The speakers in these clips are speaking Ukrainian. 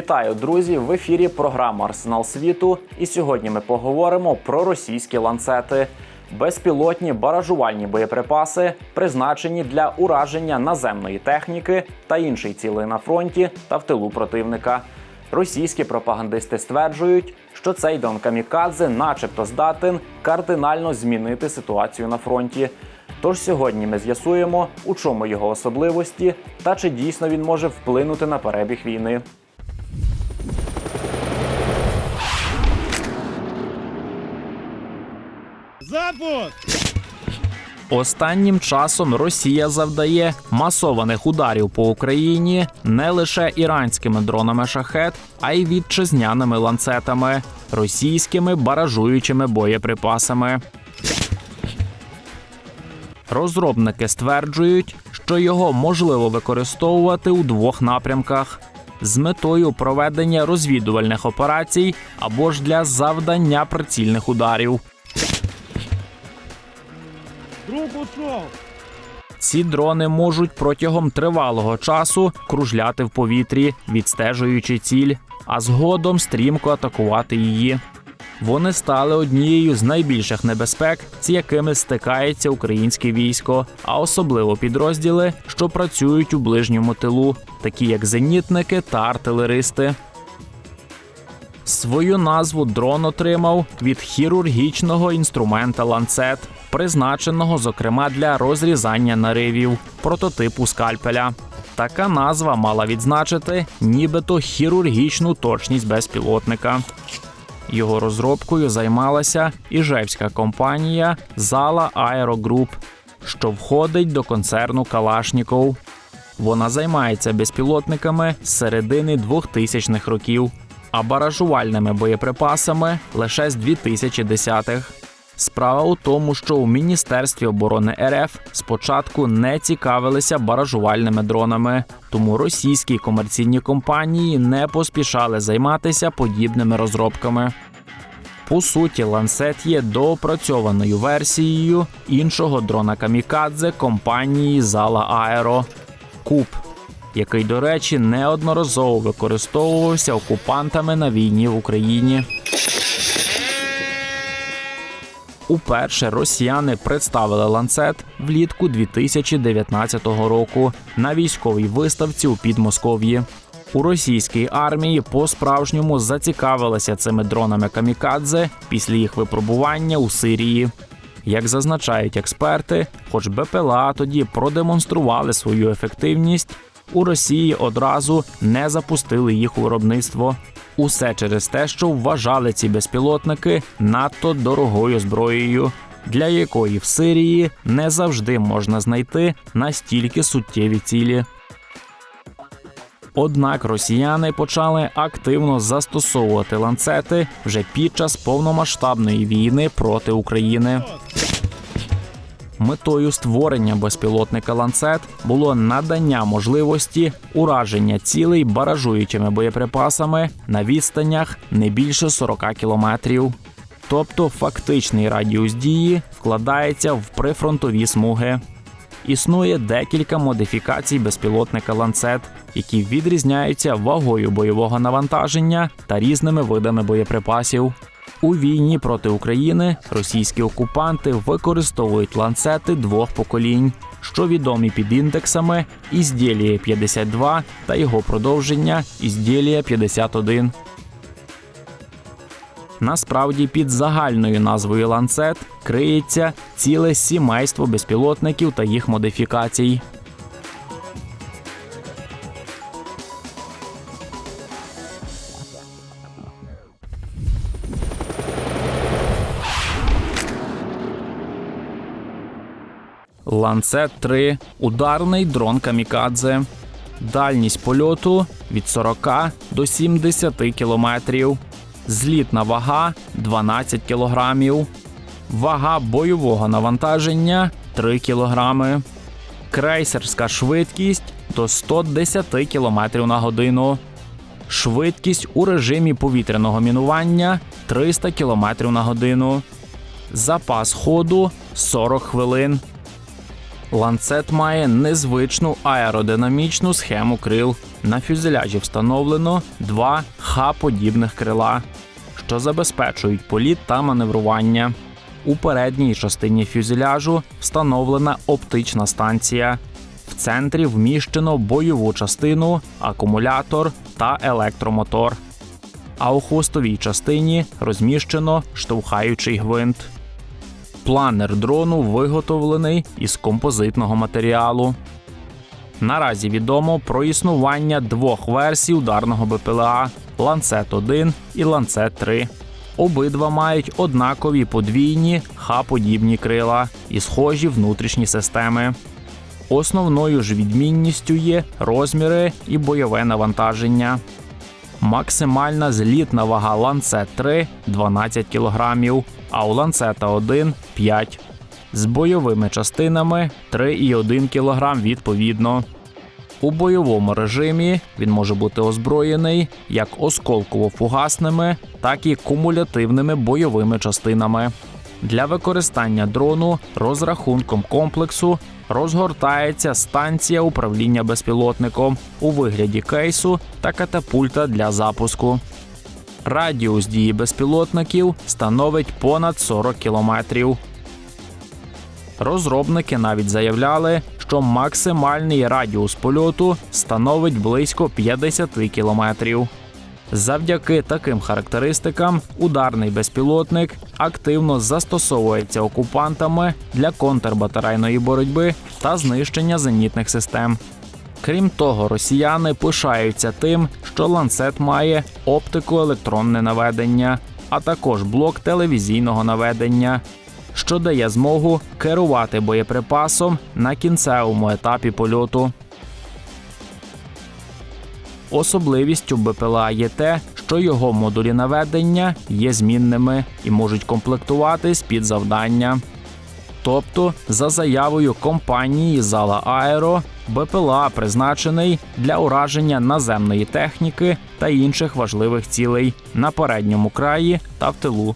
Вітаю, друзі! В ефірі програма Арсенал світу. І сьогодні ми поговоримо про російські ланцети. Безпілотні баражувальні боєприпаси, призначені для ураження наземної техніки та іншої цілей на фронті та в тилу противника. Російські пропагандисти стверджують, що цей дрон камікадзе, начебто, здатен кардинально змінити ситуацію на фронті. Тож сьогодні ми з'ясуємо, у чому його особливості та чи дійсно він може вплинути на перебіг війни. Останнім часом Росія завдає масованих ударів по Україні не лише іранськими дронами шахет, а й вітчизняними ланцетами, російськими баражуючими боєприпасами. Розробники стверджують, що його можливо використовувати у двох напрямках з метою проведення розвідувальних операцій або ж для завдання прицільних ударів. Друг ушов! Ці дрони можуть протягом тривалого часу кружляти в повітрі, відстежуючи ціль, а згодом стрімко атакувати її. Вони стали однією з найбільших небезпек, з якими стикається українське військо, а особливо підрозділи, що працюють у ближньому тилу, такі як зенітники та артилеристи. Свою назву дрон отримав від хірургічного інструмента ланцет, призначеного зокрема для розрізання наривів, прототипу скальпеля. Така назва мала відзначити нібито хірургічну точність безпілотника. Його розробкою займалася іжевська компанія Зала Аерогруп, що входить до концерну Калашніков. Вона займається безпілотниками з середини 2000-х років, а баражувальними боєприпасами лише з 2010-х. Справа у тому, що у Міністерстві оборони РФ спочатку не цікавилися баражувальними дронами, тому російські комерційні компанії не поспішали займатися подібними розробками. По суті, ланцет є доопрацьованою версією іншого дрона камікадзе компанії Зала Аеро Куб, який, до речі, неодноразово використовувався окупантами на війні в Україні. Уперше росіяни представили ланцет влітку 2019 року на військовій виставці у Підмосков'ї. У російській армії по-справжньому зацікавилися цими дронами камікадзе після їх випробування у Сирії. Як зазначають експерти, хоч БПЛА тоді продемонстрували свою ефективність, у Росії одразу не запустили їх у виробництво. Усе через те, що вважали ці безпілотники надто дорогою зброєю, для якої в Сирії не завжди можна знайти настільки суттєві цілі. Однак росіяни почали активно застосовувати ланцети вже під час повномасштабної війни проти України. Метою створення безпілотника ланцет було надання можливості ураження цілей баражуючими боєприпасами на відстанях не більше 40 кілометрів. Тобто фактичний радіус дії вкладається в прифронтові смуги. Існує декілька модифікацій безпілотника ланцет, які відрізняються вагою бойового навантаження та різними видами боєприпасів. У війні проти України російські окупанти використовують ланцети двох поколінь, що відомі під індексами Ізділія 52 та його продовження Ізділія 51. Насправді під загальною назвою ланцет криється ціле сімейство безпілотників та їх модифікацій. Ланцет 3 ударний дрон камікадзе. Дальність польоту від 40 до 70 кілометрів. Злітна вага 12 кілограмів. Вага бойового навантаження 3 кілограми. Крейсерська швидкість до 110 км на годину. Швидкість у режимі повітряного мінування 300 км на годину. Запас ходу 40 хвилин. Ланцет має незвичну аеродинамічну схему крил. На фюзеляжі встановлено два Х-подібних крила, що забезпечують політ та маневрування. У передній частині фюзеляжу встановлена оптична станція. В центрі вміщено бойову частину, акумулятор та електромотор. А у хвостовій частині розміщено штовхаючий гвинт. Планер дрону виготовлений із композитного матеріалу. Наразі відомо про існування двох версій ударного БПЛА Ланцет 1 і Ланцет 3. Обидва мають однакові подвійні Х-подібні крила і схожі внутрішні системи. Основною ж відмінністю є розміри і бойове навантаження. Максимальна злітна вага ланцет 3 12 кг, а у ланцета 1 5 з бойовими частинами 3,1 кг відповідно. У бойовому режимі він може бути озброєний як осколково-фугасними, так і кумулятивними бойовими частинами. Для використання дрону розрахунком комплексу розгортається станція управління безпілотником у вигляді кейсу та катапульта для запуску. Радіус дії безпілотників становить понад 40 кілометрів. Розробники навіть заявляли, що максимальний радіус польоту становить близько 50 кілометрів. Завдяки таким характеристикам ударний безпілотник активно застосовується окупантами для контрбатарейної боротьби та знищення зенітних систем. Крім того, росіяни пишаються тим, що ланцет має оптико-електронне наведення, а також блок телевізійного наведення, що дає змогу керувати боєприпасом на кінцевому етапі польоту. Особливістю БПЛА є те, що його модулі наведення є змінними і можуть комплектуватись під завдання. Тобто, за заявою компанії Зала Аеро, БПЛА призначений для ураження наземної техніки та інших важливих цілей на передньому краї та в тилу.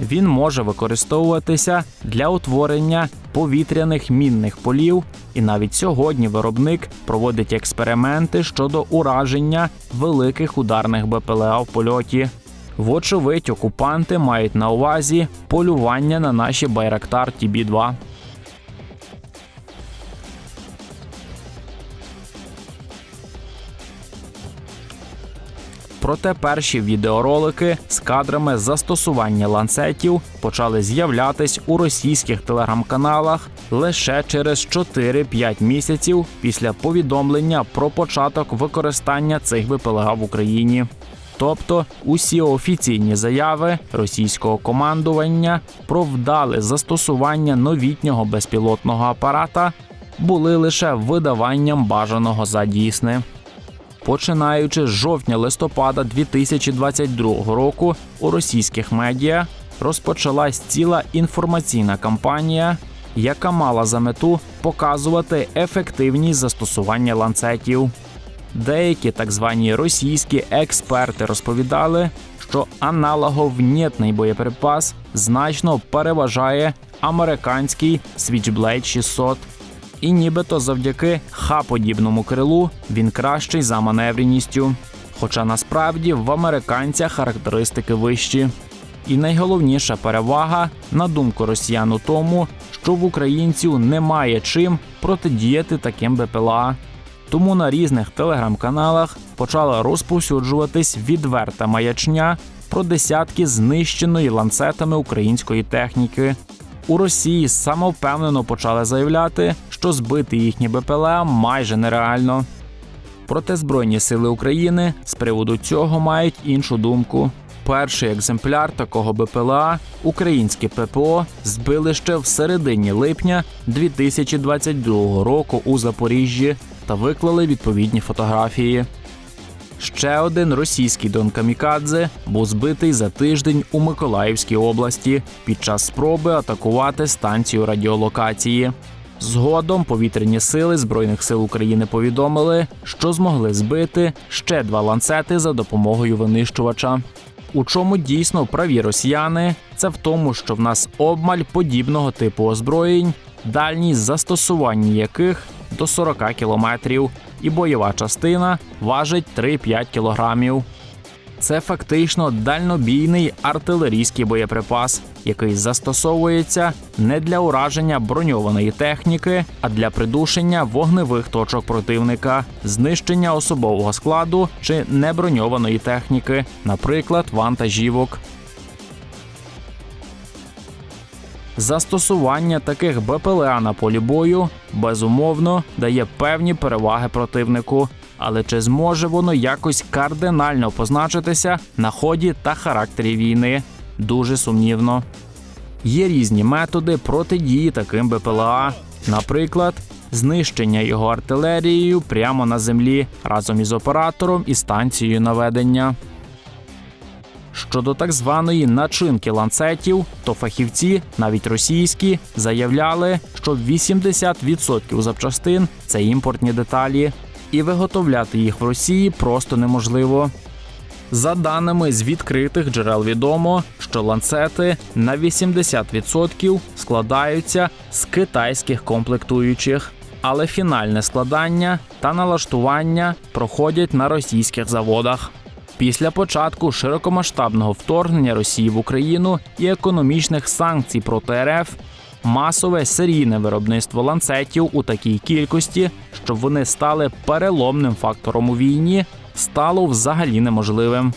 Він може використовуватися для утворення повітряних мінних полів, і навіть сьогодні виробник проводить експерименти щодо ураження великих ударних БПЛА в польоті. Вочевидь, окупанти мають на увазі полювання на наші Байрактар ТБ-2. Проте перші відеоролики з кадрами застосування ланцетів почали з'являтись у російських телеграм-каналах лише через 4-5 місяців після повідомлення про початок використання цих БПЛА в Україні. Тобто усі офіційні заяви російського командування про вдале застосування новітнього безпілотного апарата були лише видаванням бажаного за дійсне. Починаючи з жовтня-листопада 2022 року у російських медіа розпочалась ціла інформаційна кампанія, яка мала за мету показувати ефективність застосування ланцетів. Деякі так звані російські експерти розповідали, що аналоговнєтний боєприпас значно переважає американський Switchblade 600 і нібито завдяки Х-подібному крилу він кращий за маневреністю. Хоча насправді в американця характеристики вищі. І найголовніша перевага, на думку росіян, у тому, що в українців немає чим протидіяти таким БПЛА. Тому на різних телеграм-каналах почала розповсюджуватись відверта маячня про десятки знищеної ланцетами української техніки. У Росії самовпевнено почали заявляти, що збити їхні БПЛА майже нереально. Проте Збройні сили України з приводу цього мають іншу думку. Перший екземпляр такого БПЛА українське ППО збили ще в середині липня 2022 року у Запоріжжі та виклали відповідні фотографії. Ще один російський дрон Камікадзе був збитий за тиждень у Миколаївській області під час спроби атакувати станцію радіолокації. Згодом повітряні сили Збройних сил України повідомили, що змогли збити ще два ланцети за допомогою винищувача. У чому дійсно праві росіяни, це в тому, що в нас обмаль подібного типу озброєнь, дальність застосування яких до 40 кілометрів, і бойова частина важить 3-5 кілограмів. Це фактично дальнобійний артилерійський боєприпас, який застосовується не для ураження броньованої техніки, а для придушення вогневих точок противника, знищення особового складу чи неброньованої техніки, наприклад, вантажівок. Застосування таких БПЛА на полі бою безумовно дає певні переваги противнику, але чи зможе воно якось кардинально позначитися на ході та характері війни? Дуже сумнівно. Є різні методи протидії таким БПЛА, наприклад, знищення його артилерією прямо на землі разом із оператором і станцією наведення. Щодо так званої начинки ланцетів, то фахівці, навіть російські, заявляли, що 80% запчастин це імпортні деталі, і виготовляти їх в Росії просто неможливо. За даними з відкритих джерел відомо, що ланцети на 80% складаються з китайських комплектуючих, але фінальне складання та налаштування проходять на російських заводах. Після початку широкомасштабного вторгнення Росії в Україну і економічних санкцій проти РФ масове серійне виробництво ланцетів у такій кількості, щоб вони стали переломним фактором у війні, стало взагалі неможливим.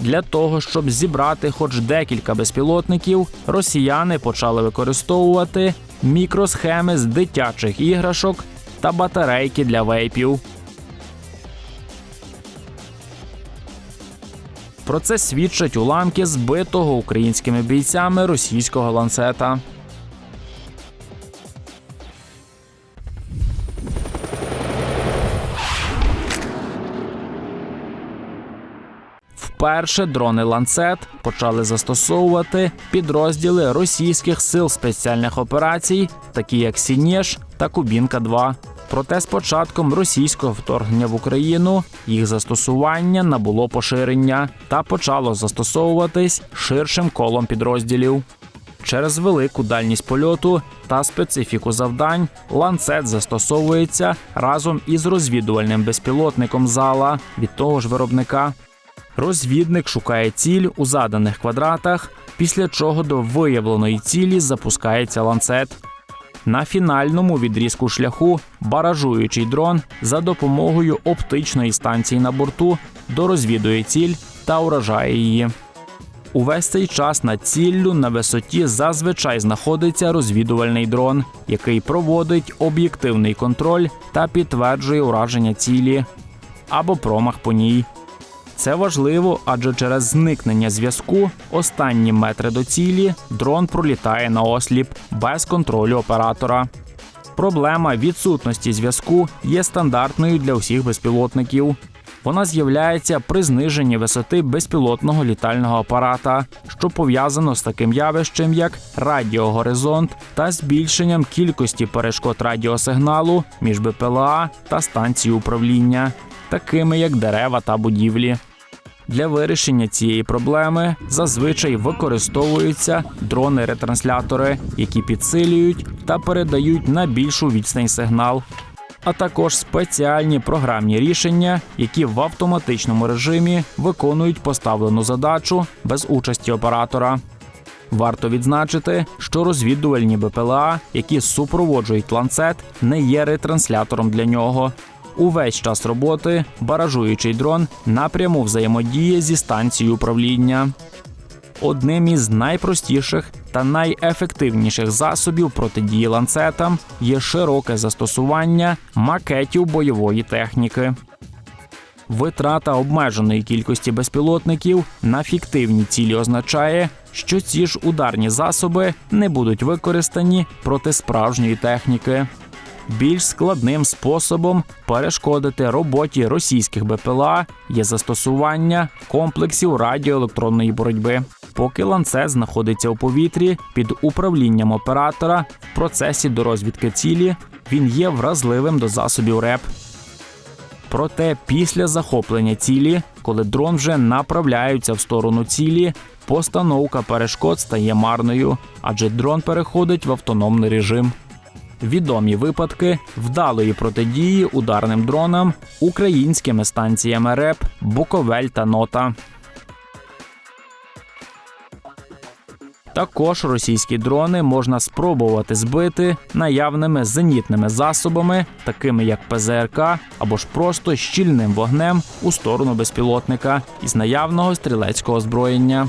Для того щоб зібрати хоч декілька безпілотників, росіяни почали використовувати мікросхеми з дитячих іграшок та батарейки для вейпів. Про це свідчать уламки збитого українськими бійцями російського ланцета. Вперше дрони ланцет почали застосовувати підрозділи російських сил спеціальних операцій, такі як Сінєш та Кубінка 2 Проте з початком російського вторгнення в Україну їх застосування набуло поширення та почало застосовуватись ширшим колом підрозділів. Через велику дальність польоту та специфіку завдань ланцет застосовується разом із розвідувальним безпілотником зала від того ж виробника. Розвідник шукає ціль у заданих квадратах, після чого до виявленої цілі запускається ланцет. На фінальному відрізку шляху баражуючий дрон за допомогою оптичної станції на борту дорозвідує ціль та уражає її. Увесь цей час над ціллю на висоті зазвичай знаходиться розвідувальний дрон, який проводить об'єктивний контроль та підтверджує ураження цілі або промах по ній. Це важливо, адже через зникнення зв'язку останні метри до цілі дрон пролітає на осліп без контролю оператора. Проблема відсутності зв'язку є стандартною для усіх безпілотників. Вона з'являється при зниженні висоти безпілотного літального апарата, що пов'язано з таким явищем, як радіогоризонт та збільшенням кількості перешкод радіосигналу між БПЛА та станцією управління, такими як дерева та будівлі. Для вирішення цієї проблеми зазвичай використовуються дрони-ретранслятори, які підсилюють та передають на більшу відстань сигнал, а також спеціальні програмні рішення, які в автоматичному режимі виконують поставлену задачу без участі оператора. Варто відзначити, що розвідувальні БПЛА, які супроводжують ланцет, не є ретранслятором для нього. Увесь час роботи баражуючий дрон напряму взаємодіє зі станцією управління. Одним із найпростіших та найефективніших засобів протидії ланцетам є широке застосування макетів бойової техніки. Витрата обмеженої кількості безпілотників на фіктивні цілі означає, що ці ж ударні засоби не будуть використані проти справжньої техніки. Більш складним способом перешкодити роботі російських БПЛА є застосування комплексів радіоелектронної боротьби. Поки ланцет знаходиться у повітрі під управлінням оператора в процесі дорозвідки цілі, він є вразливим до засобів РЕП. Проте після захоплення цілі, коли дрон вже направляється в сторону цілі, постановка перешкод стає марною, адже дрон переходить в автономний режим. Відомі випадки вдалої протидії ударним дронам українськими станціями РЕП, Буковель та Нота. Також російські дрони можна спробувати збити наявними зенітними засобами, такими як ПЗРК, або ж просто щільним вогнем у сторону безпілотника із наявного стрілецького озброєння.